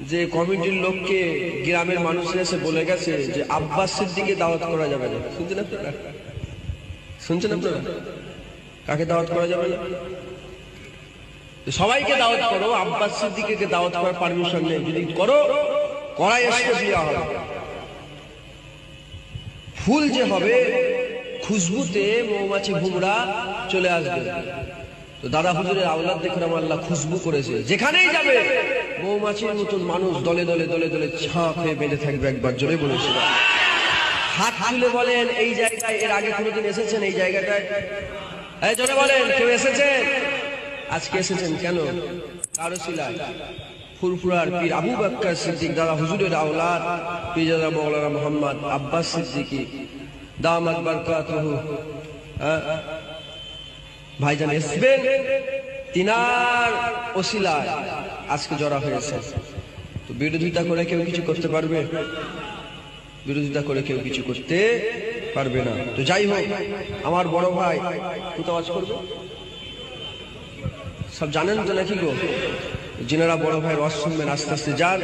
যে কমিটির লোককে গ্রামের মানুষরা এসে বলে গেছে যে আব্বাস সিদ্দিকে দাওয়াত করা যাবে না। শুনছেন আপনারা? শুনছেন আপনারা? কাকে দাওয়াত করা যাবে না? সবাইকে দাওয়াত করো, আব্বাস সিদ্দিকে দাওয়াত করার পারমিশন নেই। যদি করো করাই আসতে দেওয়া হবে। ফুল যে হবে, খুশবুতে মৌমাছি ভুমরা চলে আসবে। তো দাদা হুজুরের আওলাদ আমার আল্লাহ খুশবু করেছে। যেখানেই যাবে, মৌমাছির মতন মানুষ দলে দলে দলে দলে ছাঁক হয়ে বেঁধে থাকবে একবার, জোরে বলেছিল হাত তুলে বলেন, এই জায়গায় এর আগে কোনোদিন এসেছেন? এই জায়গাটায়? এই জোরে বলেন, কেউ এসেছেন আজকে এসেছেন কেন? কারও শিলায়। ফুরফুরার পীর আবু বাক্কার সিদ্দিক, দাদা হুজুরের আওলাদ পীরজাদা মৌলানা মোহাম্মদ আব্বাস সিদ্দিকী। দামাত বারকাতুহু হ্যাঁ? ভাইজান এসবেন তিনার ওসিলায় আজকে জড়া হয়েছে। তো বিরোধিতা করে কেউ কিছু করতে পারবে? বিরোধিতা করে কেউ কিছু করতে পারবে না। তো যাই হোক, আমার বড় ভাই কুতাওয়াজ করবে। সব জানেন তো নাকি গো? যিনারা বড় ভাই রস শুনবেন আস্তে আস্তে যান